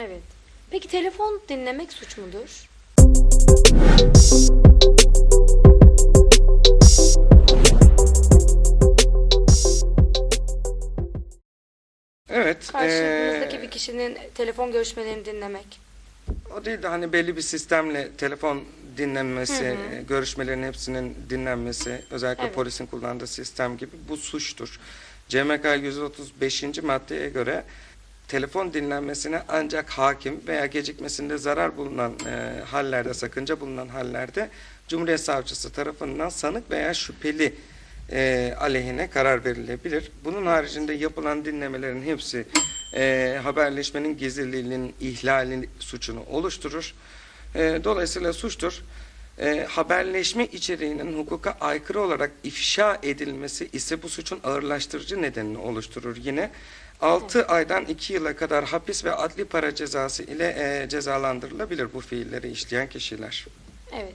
Evet. Peki telefon dinlemek suç mudur? Evet. Karşınızdaki eee, bir kişinin telefon görüşmelerini dinlemek. O değil de hani belli bir sistemle telefon dinlenmesi, e, görüşmelerin hepsinin dinlenmesi, özellikle Evet. polisin kullandığı sistem gibi bu suçtur. CMK 135. maddeye göre telefon dinlenmesine ancak hakim veya gecikmesinde zarar bulunan e, hallerde, sakınca bulunan hallerde Cumhuriyet Savcısı tarafından sanık veya şüpheli e, aleyhine karar verilebilir. Bunun haricinde yapılan dinlemelerin hepsi e, haberleşmenin gizliliğinin ihlali suçunu oluşturur. E, dolayısıyla suçtur. E, haberleşme içeriğinin hukuka aykırı olarak ifşa edilmesi ise bu suçun ağırlaştırıcı nedenini oluşturur yine. 6 aydan 2 yıla kadar hapis ve adli para cezası ile e, cezalandırılabilir bu fiilleri işleyen kişiler. Evet.